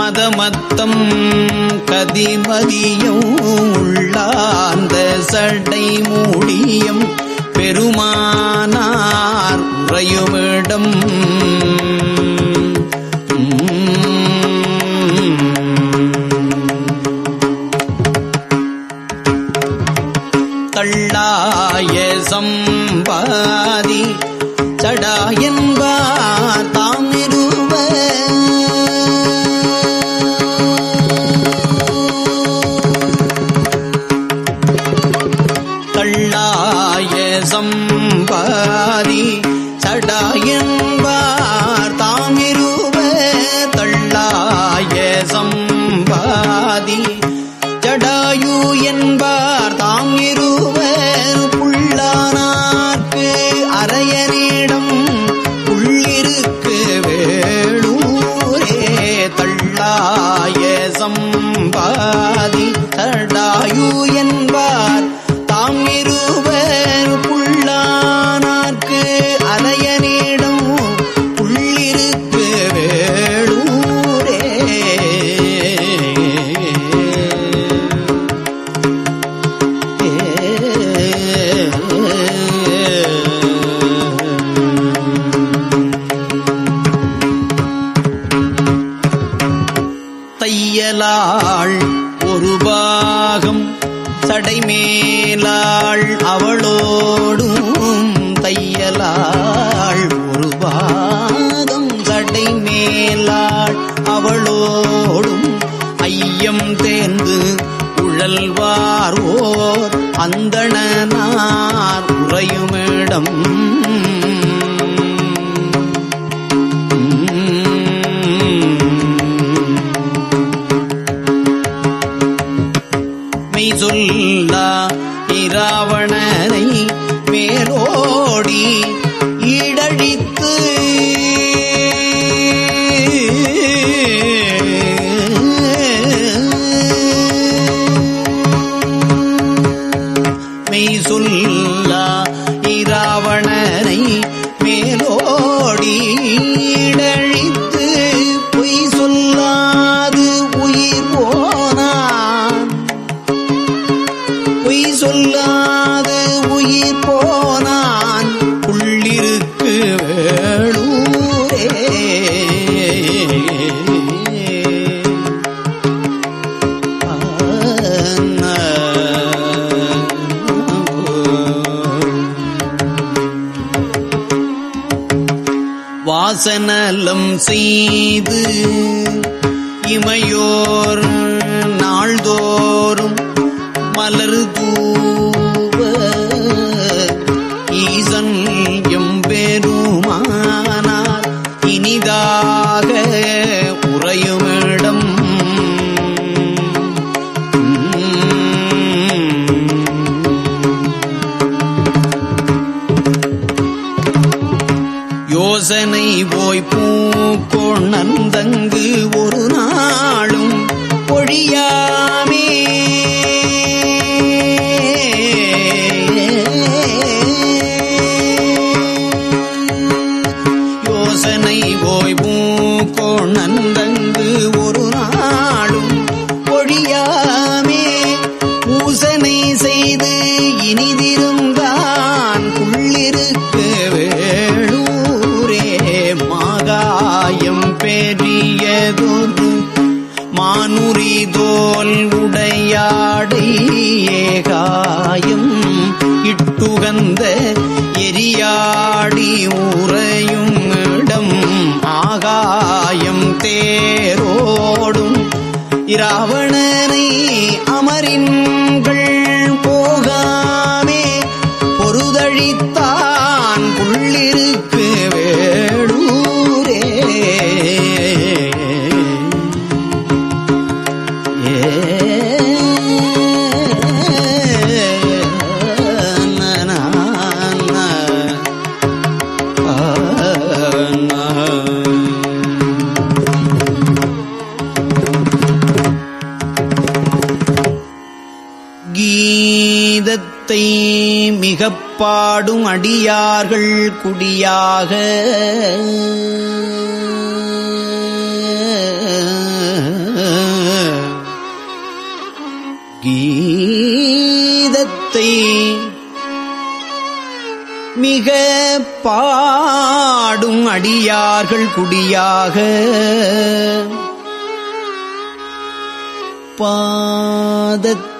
மதமத்தம் கதிமதியம் உள்ளார்ந்த சடை மூடியம் பெருமானார் உறையுமிடம் ஐயம் தேர்ந்து உழல்வாரோர் ஓர் அந்தணனார் உறையுமிடம். வாசனலம் செய்து இமையோர் நாள்தோறும் மலர் தூ நந்தங்கு ஒரு நாளும் பொழியா ஏகாயும் இட்டுகந்த எரியாடி உறையும் இடம் ஆகாயம் தேரோடும் இராவ பாடும் அடியார்கள் குடியாக. கீதத்தை மிக பாடும் அடியார்கள் குடியாக. பாதத்தை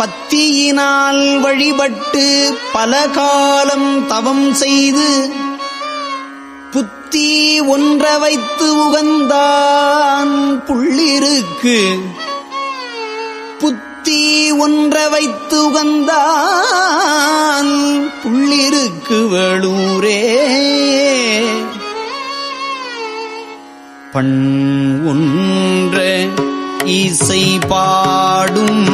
பத்தியினால் வழிபட்டு பல காலம் தவம் செய்து புத்தி ஒன்ற வைத்து உகந்தான் புள்ளிருக்கு. புத்தி ஒன்ற வைத்து உகந்தான் புள்ளிருக்கு வேளூரே. பண் ஒன்ற இசை பாடும்.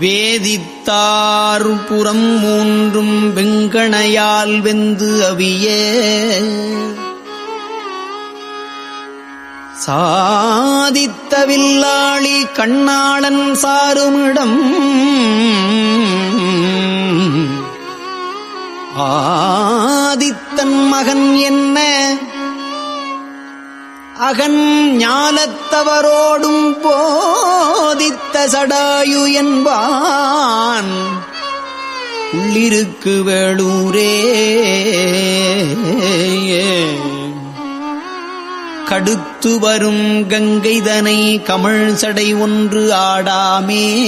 வேதித்தாறு புறம் மூன்றும் வெங்கணையால் வெந்து அவிய. சாதித்தவில்லாளி கண்ணாளன் சாருமிடம் ஆதித்தன் மகன் என்ன? அகன் ஞானத்தவரோடும் போதித்த சடாயு என்பான். உள்ளிருக்கு வேளூரே. கடுத்து வரும் கங்கைதனை கமழ் சடை ஒன்று ஆடாமே.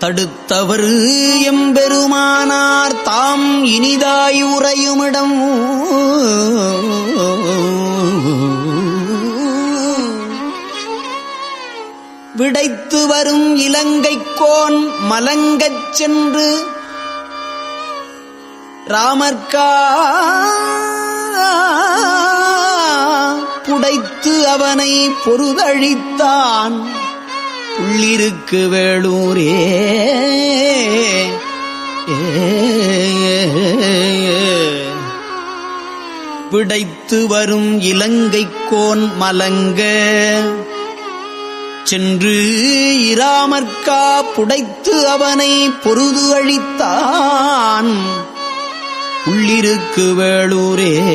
தடுத்தவர் எம்பெருமானார் தாம் இனிதாயுறையுமிடம் விடைத்து வரும் இலங்கைக்கோன் மலங்கச் சென்று ராமர்கா புடைத்து அவனை பொருதழித்தான். உள்ளிருக்கு வேளூரே. பிடைத்து வரும் இலங்கைக்கோன் மலங்க. சென்று இராமற்கா புடைத்து அவனை பொருது அழித்தான். உள்ளிருக்கு வேளூரே.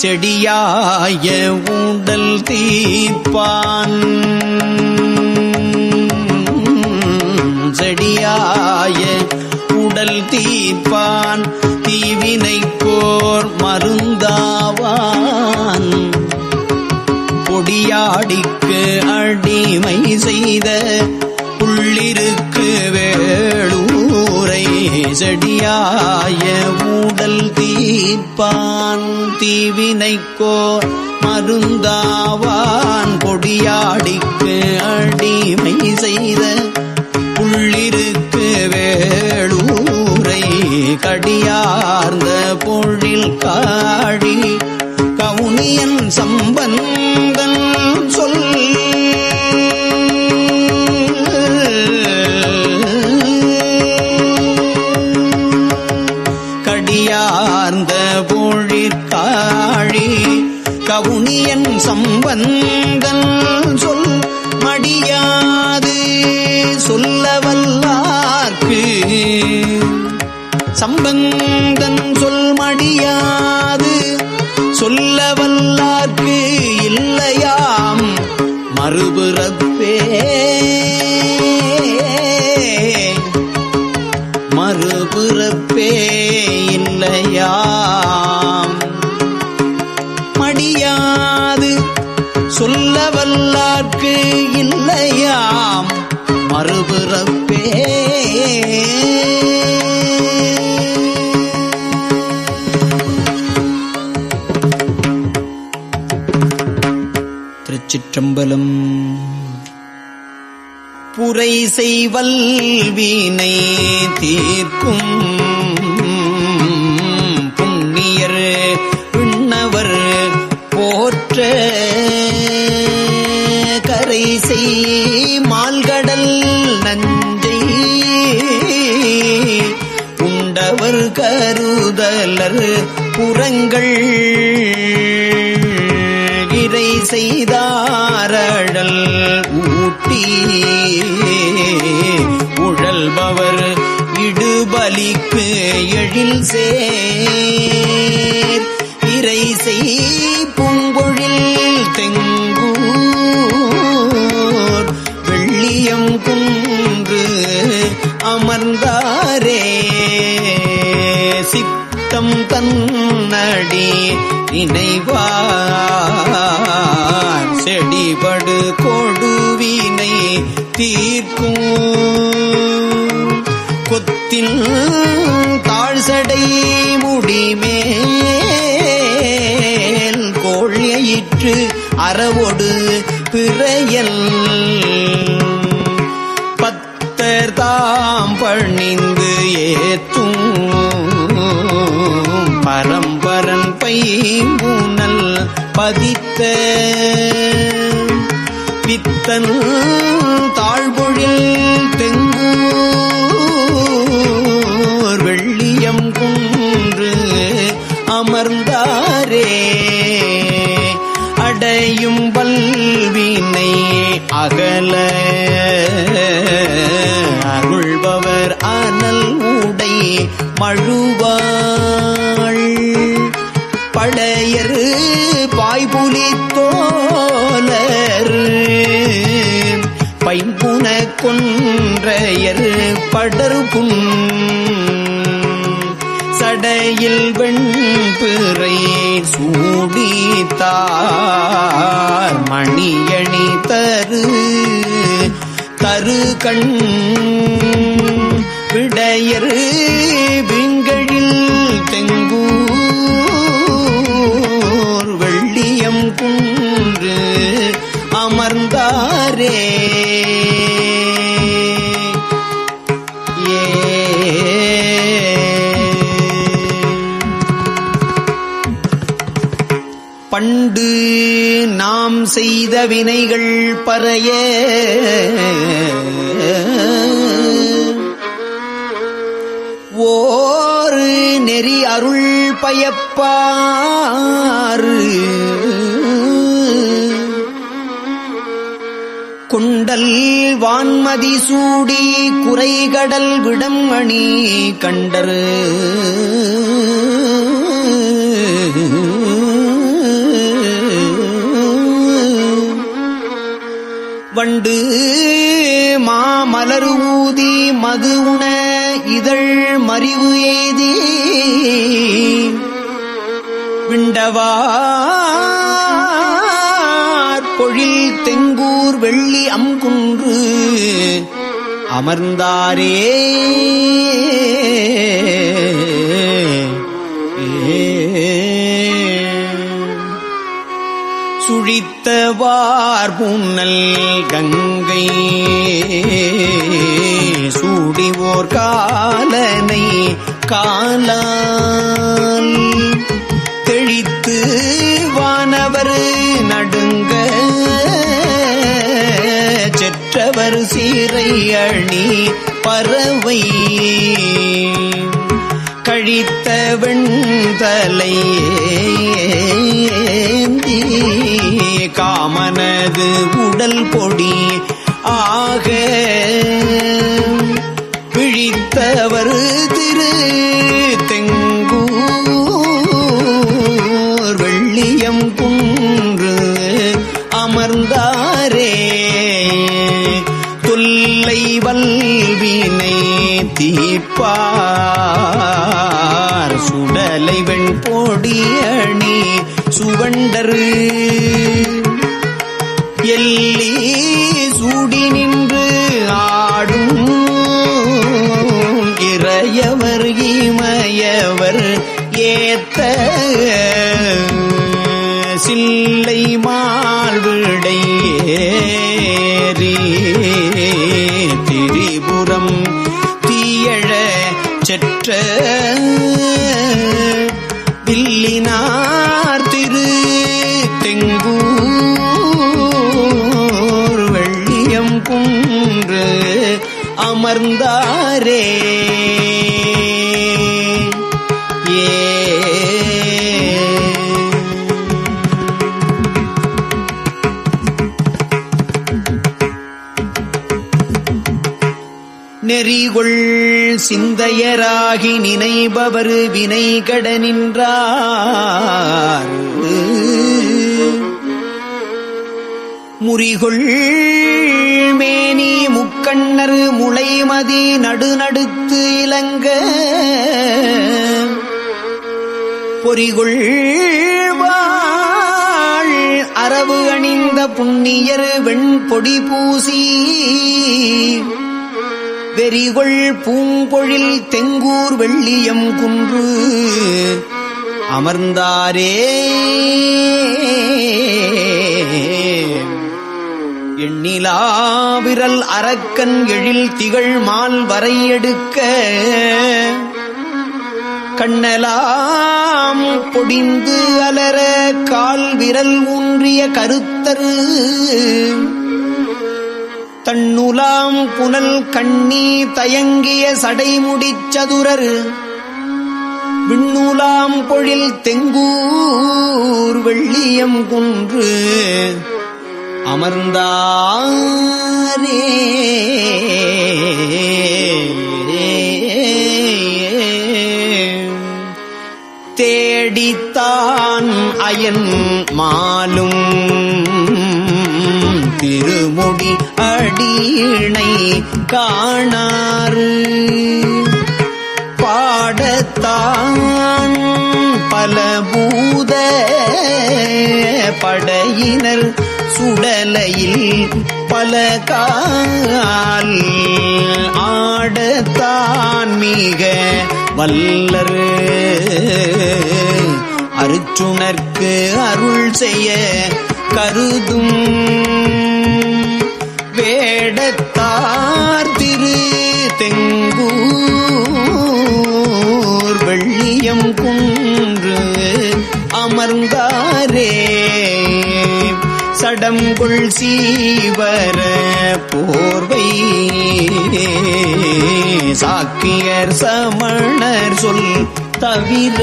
செடியாய ஊடல் தீப்பான் செடியாய உடல் தீப்பான் தீவினை போர் மருந்தாவான். பொடியாடிக்கு அடிமை செய்த உள்ளிருக்கு வேளு செடியாய ஊடல் தீப்பான் தீவினைக்கோ மருந்தாவான் பொடியாடிக்கு அடிமை செய்த உள்ளிருக்கு வேளூரை கடியார்ந்த பொழில் காடி கவுனியன் சம்பந்தன் சார்ந்த பொழிற்காழி கவுனியன் சம்பந்தன் சொல் மடியாது சொல்லவல்லார்க்கு. சம்பந்தன் சொல் மடியாது சொல்லவல்லார்க்கு இல்லையாம் மறுபுறப்பே. மறுபுறப்பே இல்லையாம் மடியாது சொல்ல வல்லார்க்கு இல்லையாம். மறுபிறப்பே. திருச்சிற்றம்பலம் புரை செய்வல் வீணை தீர்க்கும். மலர் புறங்கள். இறை செய்தாரடல் ஊட்டி. உழல்பவர் இடுபலிக்கு எழில் சே நினைவார் செடிபடு கொடுவினை தீர்க்கும். கொத்தின் தாழ்சடை முடிமேல் கோழியிற்று அறவொடு பிறையல். பதித்த பித்தன் தாழ்பொழில் தெங்கூர் வெள்ளியம் குன்று அமர்ந்தாரே. அடையும் வல்வினை அகல அருள்பவர் அனல் உடை மழு கொன்றையர் படர்புண் சடையில் வெண்பிறை சூடித்தார் மணியணி தரு. தரு கண் விடையர் விங்கழில் தெங்கூர் வெள்ளியம் குன்று அமர்ந்தாரே. பண்டு நாம் செய்த வினைகள் பறைய. ஓரு நெறி அருள் பயப்பாறு. குண்டல் வான்மதி சூடி குறைகடல் விடம் அணி கண்டரு. வண்டு மாமலர் ஊதி மது உண இதழ் மறிவு எய்தி விண்டவார் பொழில் தெங்கூர் வெள்ளி அங்குன்று அமர்ந்தாரே. சுழித்தவார் புன்னல் கங்கை. சூடிவோர் காலனை காலால் தெழித்து வானவர் நடுங்க. செற்றவர் சீரை அணி பறவை. கழித்த வெண்தலை ஏந்தி உடல் பொடி ஆக பிழித்தவர் திரு தெங்கூர். வெள்ளியம் குன்று அமர்ந்தாரே. தொல்லை வல்வினை தீப்பார் சுடலை வெண் பொடியணி சுவண்டரு அவர் ஏத்த சில்லை மால்விடை ஏறி திரிபுரம் தீயழ செற்ற வில்லினார் திரு தெங்கூர் வெள்ளியம் குன்று அமர்ந்தாரே. நெறிகொள் சிந்தையராகி நினைபவர் வினை கட நின்றார். முறிகொள் மேனி முக்கண்ணர் முளைமதி நடுநடுத்து இலங்க. பொறிகொள் அரவு அணிந்த புண்ணியர் வெண்பொடி பூசி. வெறிகொள் பூம்பொழில் தெங்கூர் வெள்ளியம் குன்று. அமர்ந்தாரே. எண்ணிலா விரல் அரக்கன் எழில் திகழ் மால் வரையெடுக்க கண்ணலாம் பொடிந்து அலர கால் விரல் ஊன்றிய கருத்தரு. தன்னுலாம் புனல் கண்ணி தயங்கிய சடைமுடிச் சதுரர் விண்ணுலாம் பொழில் தெங்கூர் வெள்ளியம் குன்று அமர்ந்தாரே. தேடித்தான் அயன் மாலும் திருமுடி அடியினை காணாறு. பாடத்தான் பல பூத படையினர் சுடலையில் பல கால் ஆடத்தான் மிக வல்லர். அருச்சுணர்க்கு அருள் செய்ய கருதும் வேடத்தார் திரு தெங்கூர் வெள்ளியம் குன்று அமர்ந்தாரே. சடங்குள் சீவர போர்வை சாக்கியர் சமணர் சொல் தவிர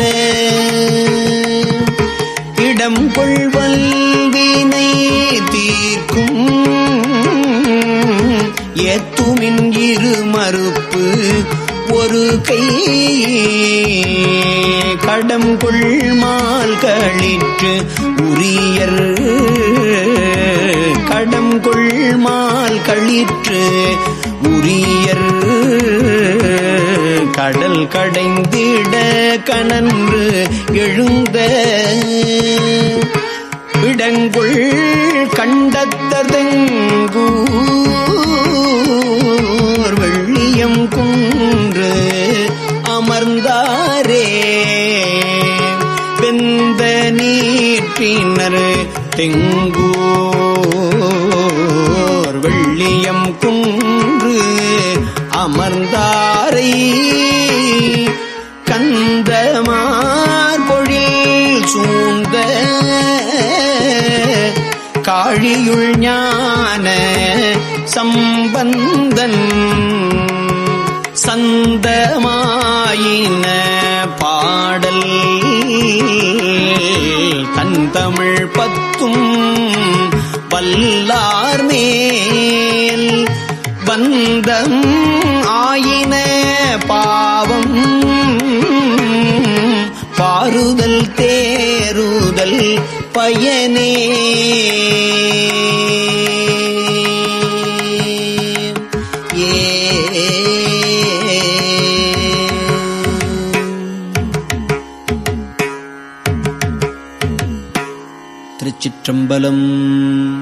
இடம் கொள்வல்வினை தீர்க்கும். எத்துமின் இரு மறுப்பு ஒரு கை கடம் கொள்மால் கழிற்று உரியர். கடம் கொள்மால் கழிற்று உரியர். கடல் கடைந்திட கனன்று எழுந்த இடங்குள் கண்டத்ததெங்கூர். வெள்ளியம் குன்று அமர்ந்தாரே. வெந்த நீற்றினர் தெங்கூர். வெள்ளியம் குன்று அமர்ந்தாரை. கந்தமார் பொழில் சூழ்ந்த காழியுள் ஞான சம்பந்தன் சந்தமாயின பாடல். தன் தமிழ் பத்தும் வல்லார் மேல் பந்தம் பாவம். பாருதல் தேருதல் பயனே. திருச்சிற்றம்பலம்.